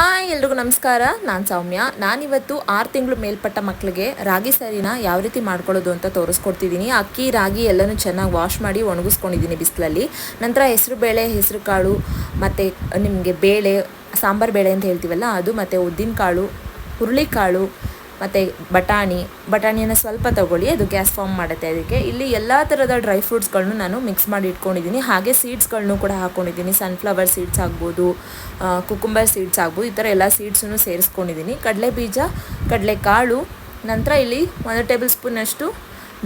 Hi, ಎಲ್ರಿಗೂ ನಮಸ್ಕಾರ. ನಾನು ಸೌಮ್ಯ. ನಾನಿವತ್ತು ಆರು ತಿಂಗಳು ಮೇಲ್ಪಟ್ಟ ಮಕ್ಕಳಿಗೆ ರಾಗಿ ಸರಿನ ಯಾವ ರೀತಿ ಮಾಡ್ಕೊಳ್ಳೋದು ಅಂತ ತೋರಿಸ್ಕೊಡ್ತಿದ್ದೀನಿ. ಅಕ್ಕಿ, ರಾಗಿ ಎಲ್ಲನೂ ಚೆನ್ನಾಗಿ ವಾಶ್ ಮಾಡಿ ಒಣಗಿಸ್ಕೊಂಡಿದ್ದೀನಿ ಬಿಸಿಲಲ್ಲಿ. ನಂತರ ಹೆಸರು ಬೇಳೆ, ಹೆಸರು ಕಾಳು, ಮತ್ತು ನಿಮಗೆ ಬೇಳೆ, ಸಾಂಬಾರು ಬೇಳೆ ಅಂತ ಹೇಳ್ತೀವಲ್ಲ, ಅದು ಮತ್ತು ಉದ್ದಿನ ಕಾಳು ಹುರುಳಿಕಾಳು ಮತ್ತು ಬಟಾಣಿ, ಬಟಾಣಿಯನ್ನು ಸ್ವಲ್ಪ ತಗೊಳ್ಳಿ, ಅದು ಗ್ಯಾಸ್ ಫಾರ್ಮ್ ಮಾಡುತ್ತೆ ಅದಕ್ಕೆ. ಇಲ್ಲಿ ಎಲ್ಲ ಥರದ ಡ್ರೈ ಫ್ರೂಟ್ಸ್ಗಳನ್ನು ನಾನು ಮಿಕ್ಸ್ ಮಾಡಿ ಇಟ್ಕೊಂಡಿದ್ದೀನಿ. ಹಾಗೆ ಸೀಡ್ಸ್ಗಳನ್ನು ಕೂಡ ಹಾಕ್ಕೊಂಡಿದ್ದೀನಿ ಸನ್ಫ್ಲವರ್ ಸೀಡ್ಸ್ ಆಗ್ಬೋದು ಕುಕುಂಬರ್ ಸೀಡ್ಸ್ ಆಗ್ಬೋದು, ಈ ಥರ ಎಲ್ಲ ಸೀಡ್ಸನ್ನು ಸೇರಿಸ್ಕೊಂಡಿದ್ದೀನಿ. ಕಡಲೆ ಬೀಜ ಕಡಲೆ ಕಾಳು ನಂತರ ಇಲ್ಲಿ ಒಂದು ಟೇಬಲ್ ಸ್ಪೂನಷ್ಟು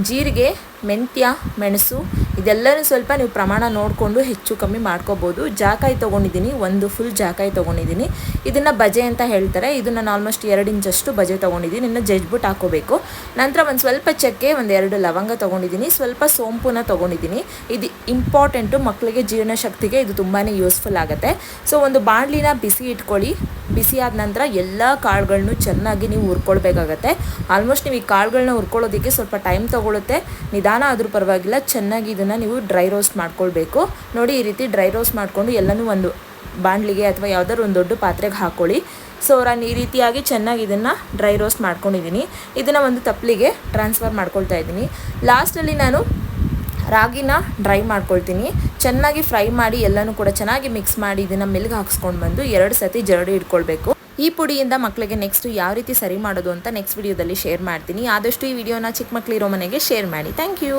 ಜೀರಿಗೆ ಮೆಂತ್ಯ, ಮೆಣಸು, ಇದೆಲ್ಲನೂ ಸ್ವಲ್ಪ ನೀವು ಪ್ರಮಾಣ ನೋಡಿಕೊಂಡು ಹೆಚ್ಚು ಕಮ್ಮಿ ಮಾಡ್ಕೋಬೋದು. ಜಾಕಾಯಿ ತೊಗೊಂಡಿದ್ದೀನಿ, ಒಂದು ಫುಲ್ ಜಾಕಾಯಿ ತೊಗೊಂಡಿದ್ದೀನಿ. ಇದನ್ನು ಬಜೆ ಅಂತ ಹೇಳ್ತಾರೆ. ಇದು ನಾನು ಆಲ್ಮೋಸ್ಟ್ ಎರಡು ಇಂಚಷ್ಟು ಬಜೆ ತೊಗೊಂಡಿದ್ದೀನಿ. ಇನ್ನು ಜಜ್ಬಿಟ್ಟು ಹಾಕೋಬೇಕು ನಂತರ ಒಂದು ಸ್ವಲ್ಪ ಚಕ್ಕೆ, ಒಂದು ಎರಡು ಲವಂಗ ತೊಗೊಂಡಿದ್ದೀನಿ. ಸ್ವಲ್ಪ ಸೋಂಪುನ ತೊಗೊಂಡಿದ್ದೀನಿ. ಇದು ಇಂಪಾರ್ಟೆಂಟು ಮಕ್ಕಳಿಗೆ ಜೀರ್ಣಶಕ್ತಿಗೆ ಇದು ತುಂಬಾ ಯೂಸ್ಫುಲ್ ಆಗುತ್ತೆ. ಸೊ ಒಂದು ಬಾಣಲಿನ ಬಿಸಿ ಇಟ್ಕೊಳ್ಳಿ. ಬಿಸಿ ಆದ ನಂತರ ಎಲ್ಲ ಕಾಳುಗಳನ್ನು ಚೆನ್ನಾಗಿ ನೀವು ಹುರ್ಕೊಳ್ಬೇಕಾಗತ್ತೆ. ಆಲ್ಮೋಸ್ಟ್ ನೀವು ಈ ಕಾಳುಗಳನ್ನ ಹುರ್ಕೊಳ್ಳೋದಕ್ಕೆ ಸ್ವಲ್ಪ ಟೈಮ್ ತೊಗೊಳುತ್ತೆ. ನಿಧಾನ ಆದರೂ ಪರವಾಗಿಲ್ಲ, ಚೆನ್ನಾಗಿ ಇದನ್ನು ನೀವು ಡ್ರೈ ರೋಸ್ಟ್ ಮಾಡ್ಕೊಳ್ಬೇಕು. ನೋಡಿ, ಈ ರೀತಿ ಡ್ರೈ ರೋಸ್ಟ್ ಮಾಡಿಕೊಂಡು ಎಲ್ಲನೂ ಒಂದು ಬಾಣಲಿಗೆ ಅಥವಾ ಯಾವ್ದಾದ್ರು ಒಂದು ದೊಡ್ಡ ಪಾತ್ರೆಗೆ ಹಾಕ್ಕೊಳ್ಳಿ ಸೊ ನಾನು ಈ ರೀತಿಯಾಗಿ ಚೆನ್ನಾಗಿ ಇದನ್ನು ಡ್ರೈ ರೋಸ್ಟ್ ಮಾಡ್ಕೊಂಡಿದ್ದೀನಿ. ಇದನ್ನು ಒಂದು ತಪ್ಪಲಿಗೆ ಟ್ರಾನ್ಸ್ಫರ್ ಮಾಡ್ಕೊಳ್ತಾ ಇದ್ದೀನಿ. ಲಾಸ್ಟಲ್ಲಿ ನಾನು ರಾಗಿನ ಡ್ರೈ ಮಾಡ್ಕೊಳ್ತೀನಿ. ಚೆನ್ನಾಗಿ ಫ್ರೈ ಮಾಡಿ ಎಲ್ಲನೂ ಕೂಡ ಚೆನ್ನಾಗಿ ಮಿಕ್ಸ್ ಮಾಡಿ ಇದನ್ನು ಮಿಲ್ಗೆ ಹಾಕ್ಸ್ಕೊಂಡು ಬಂದು ಎರಡು ಸತಿ ಜರಡಿ ಇಟ್ಕೊಳ್ಬೇಕು. ಈ ಪುಡಿಯಿಂದ ಮಕ್ಕಳಿಗೆ ನೆಕ್ಸ್ಟ್ ಯಾವ ರೀತಿ ಸರಿ ಮಾಡೋದು ಅಂತ ನೆಕ್ಸ್ಟ್ ವಿಡಿಯೋದಲ್ಲಿ ಶೇರ್ ಮಾಡ್ತೀನಿ. ಆದಷ್ಟು ಈ ವಿಡಿಯೋನ ಚಿಕ್ಕ ಮಕ್ಕಳಿರೋ ಮನೆಗೆ ಶೇರ್ ಮಾಡಿ. Thank you